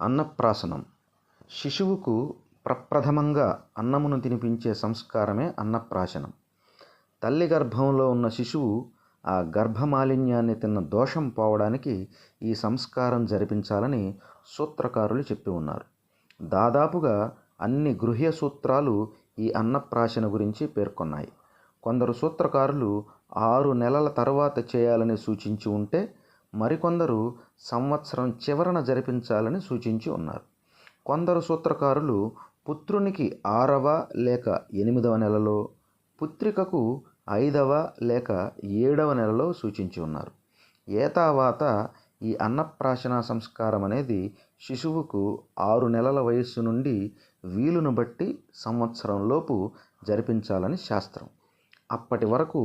అన్నప్రాసనం. శిశువుకు ప్రప్రథమంగా అన్నమును తినిపించే సంస్కారమే అన్నప్రాశనం. తల్లి గర్భంలో ఉన్న శిశువు ఆ గర్భమాలిన్యాన్ని తిన్న దోషం పోవడానికి ఈ సంస్కారం జరిపించాలని సూత్రకారులు చెప్పి ఉన్నారు. దాదాపుగా అన్ని గృహ్య సూత్రాలు ఈ అన్నప్రాశన గురించి పేర్కొన్నాయి. కొందరు సూత్రకారులు ఆరు నెలల తర్వాత చేయాలని సూచించి ఉంటే మరికొందరు సంవత్సరం చివరన జరిపించాలని సూచించి ఉన్నారు. కొందరు సూత్రకారులు పుత్రునికి ఆరవ లేక ఎనిమిదవ నెలలో పుత్రికకు ఐదవ లేక ఏడవ నెలలో సూచించి ఉన్నారు. ఏతావాత ఈ అన్నప్రాశన సంస్కారం అనేది శిశువుకు ఆరు నెలల వయస్సు నుండి వీలును బట్టి సంవత్సరంలోపు జరిపించాలని శాస్త్రం. అప్పటి వరకు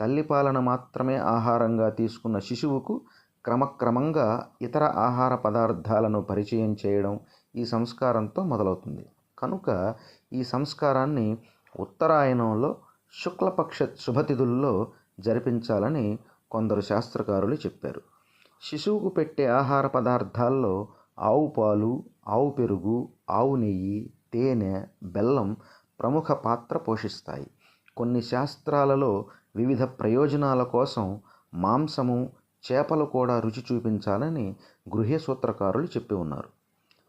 తల్లిపాలన మాత్రమే ఆహారంగా తీసుకున్న శిశువుకు క్రమక్రమంగా ఇతర ఆహార పదార్థాలను పరిచయం చేయడం ఈ సంస్కారంతో మొదలవుతుంది. కనుక ఈ సంస్కారాన్ని ఉత్తరాయణంలో శుక్లపక్ష శుభతిథుల్లో జరిపించాలని కొందరు శాస్త్రకారులు చెప్పారు. శిశువుకు పెట్టే ఆహార పదార్థాల్లో ఆవు పాలు ఆవు పెరుగు ఆవు నెయ్యి తేనె బెల్లం ప్రముఖ పాత్ర పోషిస్తాయి. కొన్ని శాస్త్రాలలో వివిధ ప్రయోజనాల కోసం మాంసము చేపలు కూడా రుచి చూపించాలని గృహ్య సూత్రకారులు చెప్పి ఉన్నారు.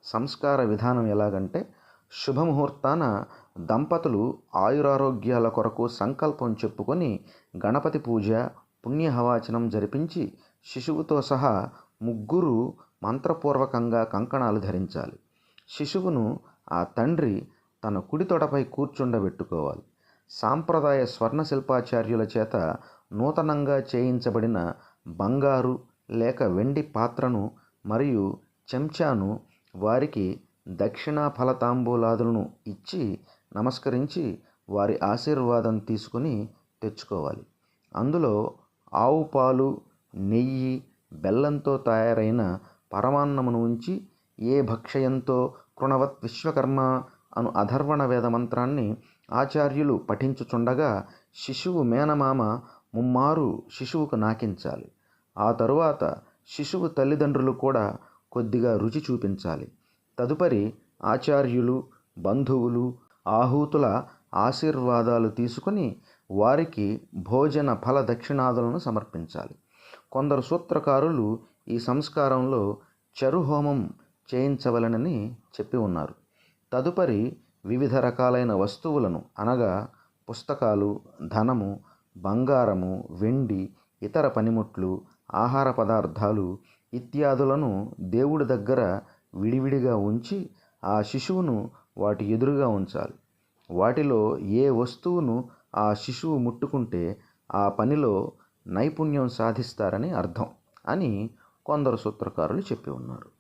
సంస్కార విధానం ఎలాగంటే శుభముహూర్తాన దంపతులు ఆయురారోగ్యాల కొరకు సంకల్పం చెప్పుకొని గణపతి పూజ పుణ్యహవాచనం జరిపించి శిశువుతో సహా ముగ్గురు మంత్రపూర్వకంగా కంకణాలు ధరించాలి. శిశువును ఆ తండ్రి తన కుడి తొడపై కూర్చుండబెట్టుకోవాలి. సాంప్రదాయ స్వర్ణ శిల్పాచార్యుల చేత నూతనంగా చేయించబడిన బంగారు లేక వెండి పాత్రను మరియు చెంచాను వారికి దక్షిణా ఫలతాంబూలాదులను ఇచ్చి నమస్కరించి వారి ఆశీర్వాదం తీసుకుని తెచ్చుకోవాలి. అందులో ఆవు పాలు నెయ్యి బెల్లంతో తయారైన పరమాన్నమును ఉంచి ఏ భక్షయంతో కృణవత్ విశ్వకర్మ అను అధర్వణ వేద మంత్రాన్ని ఆచార్యులు పఠించుచుండగా శిశువు మేనమామ ముమ్మారు శిశువుకు నాకించాలి. ఆ తరువాత శిశువు తల్లిదండ్రులు కూడా కొద్దిగా రుచి చూపించాలి. తదుపరి ఆచార్యులు బంధువులు ఆహూతుల ఆశీర్వాదాలు తీసుకుని వారికి భోజన ఫల దక్షిణాదులను సమర్పించాలి. కొందరు సూత్రకారులు ఈ సంస్కారంలో చరుహోమం చేయించవలనని చెప్పి ఉన్నారు. తదుపరి వివిధ రకాలైన వస్తువులను అనగా పుస్తకాలు ధనము బంగారము వెండి ఇతర పనిముట్లు ఆహార పదార్థాలు ఇత్యాదులను దేవుడి దగ్గర విడివిడిగా ఉంచి ఆ శిశువును వాటి ఎదురుగా ఉంచాలి. వాటిలో ఏ వస్తువును ఆ శిశువు ముట్టుకుంటే ఆ పనిలో నైపుణ్యం సాధిస్తారని అర్థం అని కొందరు సూత్రకారులు చెప్పి ఉన్నారు.